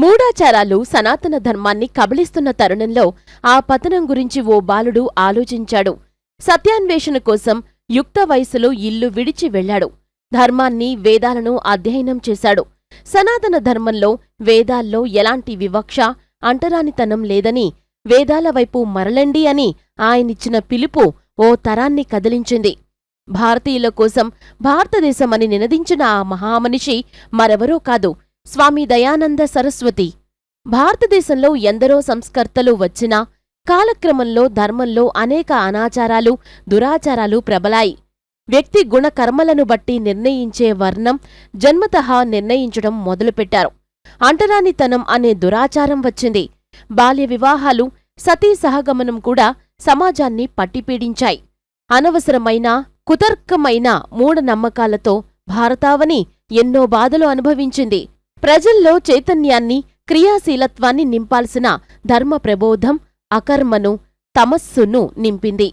మూఢాచారాలు సనాతన ధర్మాన్ని కబళిస్తున్న తరుణంలో ఆ పతనం గురించి ఓ బాలుడు ఆలోచించాడు. సత్యాన్వేషణ కోసం యుక్త వయసులో ఇల్లు విడిచి వెళ్ళాడు. ధర్మాన్ని వేదాలను అధ్యయనం చేశాడు. సనాతన ధర్మంలో వేదాల్లో ఎలాంటి వివక్ష అంటరానితనం లేదని వేదాల వైపు మరలండి అని ఆయనిచ్చిన పిలుపు ఓ తరాన్ని కదిలించింది. భారతీయుల కోసం భారతదేశమని నినదించిన ఆ మహామనిషి మరెవరో కాదు. స్వామి దయానంద సరస్వతి. భారతదేశంలో ఎందరో సంస్కర్తలు వచ్చినా కాలక్రమంలో ధర్మంలో అనేక అనాచారాలు దురాచారాలు ప్రబలాయి. వ్యక్తి గుణకర్మలను బట్టి నిర్ణయించే వర్ణం జన్మతః నిర్ణయించడం మొదలుపెట్టారు. అంటరానితనం అనే దురాచారం వచ్చింది. బాల్య వివాహాలు సతీ సహగమనం కూడా సమాజాన్ని పట్టిపీడించాయి. అనవసరమైన కుతర్కమైన మూఢనమ్మకాలతో భారతావని ఎన్నో బాధలు అనుభవించింది. ప్రజల్లో చైతన్యాన్ని క్రియాశీలత్వాన్ని నింపాల్సిన ధర్మ ప్రబోధం అకర్మను తమస్సును నింపింది.